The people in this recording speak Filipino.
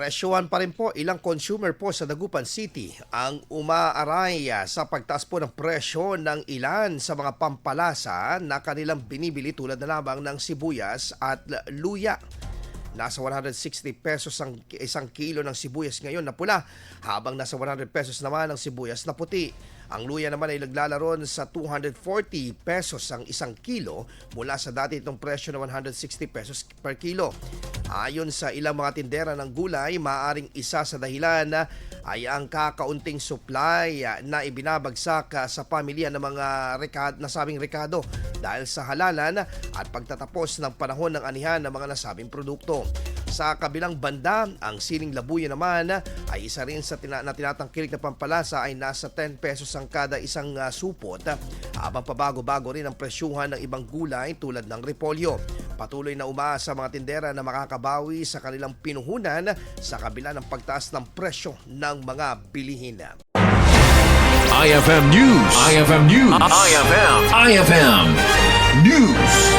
Presyuhan pa rin po ilang consumer po sa Dagupan City ang umaaray ah, sa pagtaas po ng presyo ng ilan sa mga pampalasa na kanilang binibili tulad na lamang ng sibuyas at luya. Nasa 160 pesos ang isang kilo ng sibuyas ngayon na pula, habang nasa 100 pesos naman ang sibuyas na puti. Ang luya naman ay naglalaron sa 240 pesos ang isang kilo mula sa dati itong presyo na 160 pesos per kilo. Ayon sa ilang mga tindera ng gulay, maaring isa sa dahilan na ay ang kakaunting supply ah, na ibinabagsak ah, sa pamilya ng mga rekad, nasabing rekado dahil sa halalan at pagtatapos ng panahon ng anihan ng mga nasabing produkto. Sa kabilang banda, ang siling labuyo naman ay isa rin sa tina- na tinatangkilik na pampalasa ay nasa 10 pesos ang kada isang ah, supot habang pabago-bago rin ang presyuhan ng ibang gulay tulad ng repolyo. Patuloy na umaasa mga tindera na makakabawi sa kanilang pinuhunan sa kabila ng pagtaas ng presyo ng mga bilihin. IFM News. IFM News. IFM. IFM News.